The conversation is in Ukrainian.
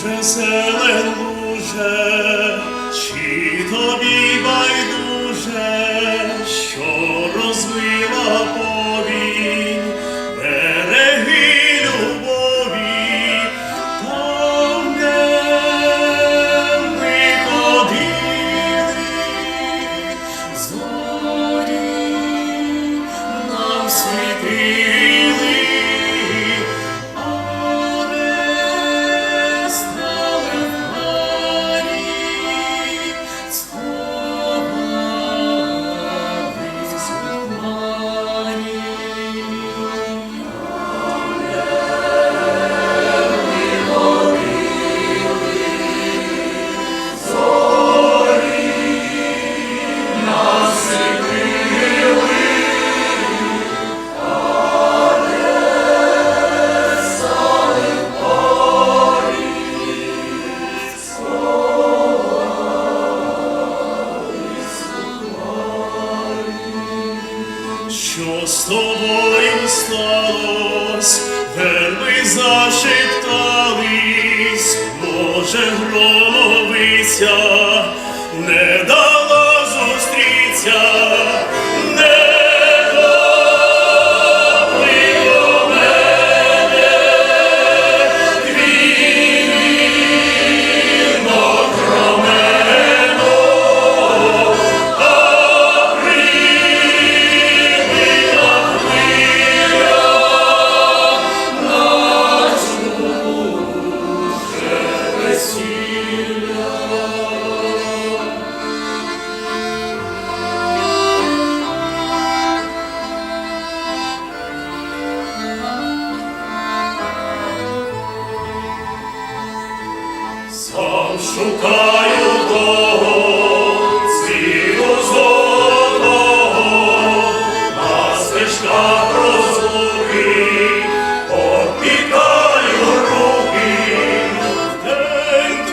Вже зелен луже, чи тобі бай. що з тобою сталось, верби зашептались, Боже громовиця, не дай. шукаю того, світу на стежках розлуки, обпікаю руки, день.